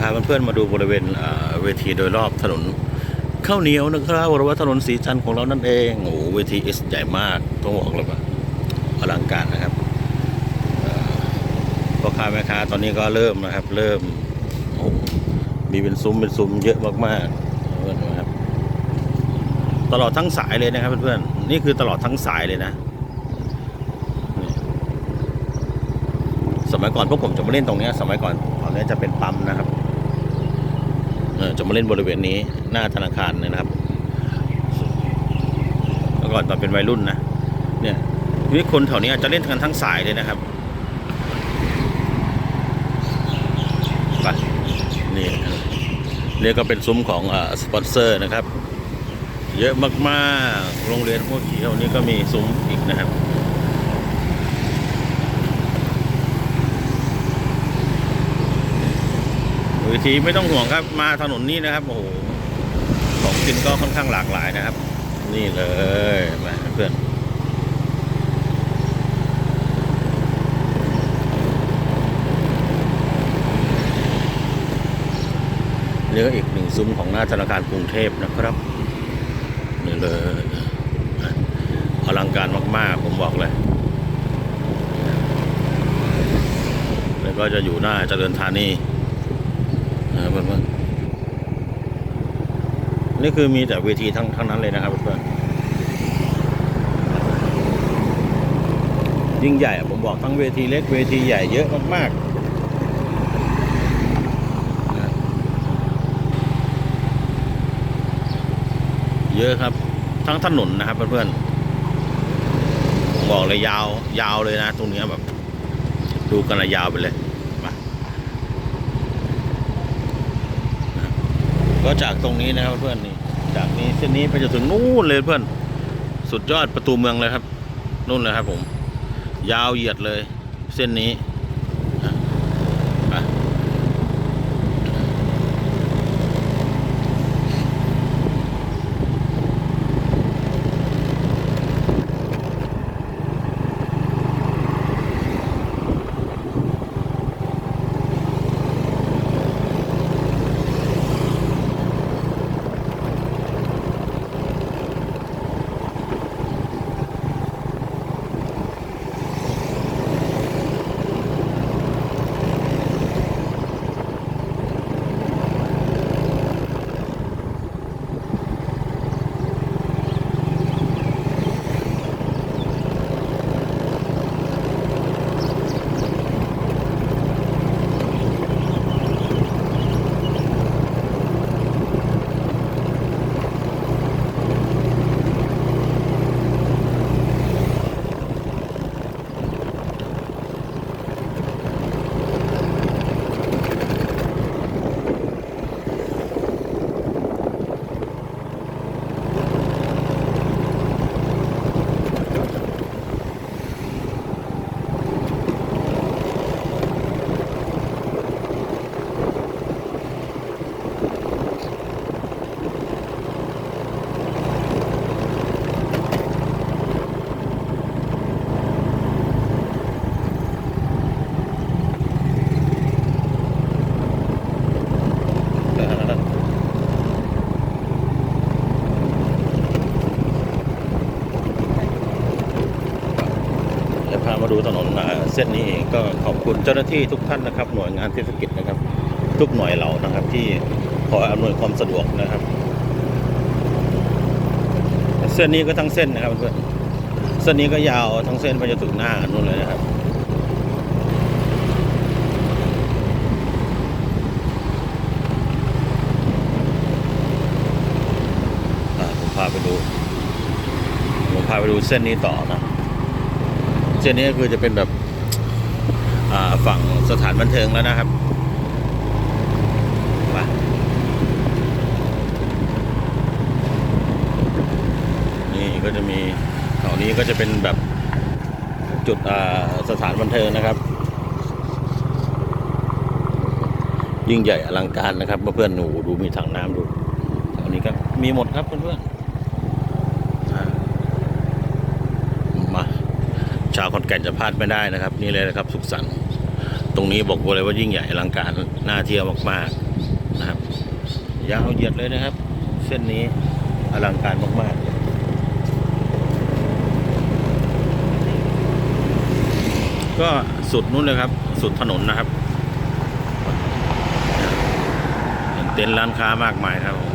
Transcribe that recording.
พาเพื่อนๆมาดูบริเวณเวทีโดยรอบถนนข้าวเหนียวนะครับหรือว่าถนนสีจันของเรานั่นเองโอ้โหเวทีเอสใหญ่มากต้องบอกเลยว่าอลังการนะครับเอ่อพ่อค้าแม่ค้าตอนนี้ก็เริ่มนะครับ เริ่มโอ้โหมีเป็นซุ้มเป็นซุ้มเยอะมากๆเพื่อนนะครับ ตลอดทั้งสายเลยนะครับเพื่อนๆนี่คือตลอดทั้งสายเลยนะ สมัยก่อนพวกผมจะมาเล่นตรงนี้สมัยก่อนตอนนี้จะเป็นปั๊มนะครับ จะมาเล่นบริเวณนี้หน้าธนาคารเนี่ยนะครับเมื่อก่อนตอนเป็นวัยรุ่นนะเนี่ยนี่คนแถวนี้จะเล่นกันทั้งสายเลยนะครับไปนี่นี่ก็เป็นซุ้มของอสปอนเซอร์นะครับ เยอะมากๆโรงเรียนพวกเขียวนี้ก็มีซุ้มอีกนะครับ วิธีไม่ต้องห่วงครับ มาถนนนี้นะครับ โอ้โห ของกินก็ค่อนข้างหลากหลายนะครับ นี่เลยมาเพื่อนเนี่ก็อีกหนึ่งซุ้มของหน้าธนาคารกรุงเทพนะครับนี่เลยอลังการมาก ๆ ผมบอกเลยแล้วก็จะอยู่หน้าเจริญธานี นะเพื่อนๆนี่คือมีแต่เวทีทั้งทั้งนั้นเลยนะครับเพื่อนๆยิ่งใหญ่ผมบอกทั้งเวทีเล็กเวทีใหญ่เยอะมากๆเยอะครับ ทั้งถนนนะครับเพื่อนๆบอกเลยยาวยาวเลยนะ ตรงนี้แบบ ดูกันระยาวไปเลยมานะครับ ก็จากตรงนี้นะครับเพื่อนนี่จากนี้เส้นนี้ไปจนถึงนู่นเลยเพื่อน สุดยอดประตูเมืองเลยครับ นู่นเลยครับผม ยาวเหยียดเลย เส้นนี้นะไป จะพามาดูถนนเส้นนี้เองก็ขอบคุณเจ้าหน้าที่ทุกท่านนะครับ หน่วยงานเทศกิจนะครับ ทุกหน่วยเหล่านะครับ ที่คอยอำนวยความสะดวกนะครับ เส้นนี้ก็ทั้งเส้นนะครับเพื่อนเส้นนี้ก็ยาวทั้งเส้นไปจนถึงหน้านู่นเลยนะครับผมพาไปดูผมพาไปดูเส้นนี้ต่อนะ เส้นนี้ก็คือจะเป็นแบบฝั่งสถานบันเทิงแล้วนะครับนี่ก็จะมีแถวนี้ก็จะเป็นแบบจุดสถานบันเทิงนะครับ ยิ่งใหญ่อลังการนะครับเพื่อนๆหนูดูมีถังน้ำดูแถวนี้ก็มีหมดครับเพื่อนๆอ่ามา ชาวขอนแก่นจะพลาดไม่ได้นะครับ นี่เลยนะครับ สุขสันต์ตรงนี้บอกเลยว่ายิ่งใหญ่อลังการน่าเที่ยวมากๆนะครับยาวเหยียดเลยนะครับ เส้นนี้อลังการมากๆก็สุดนู้นเลยครับ สุดถนนนะครับเห็นเต็นท์ร้านค้ามากมายครับผม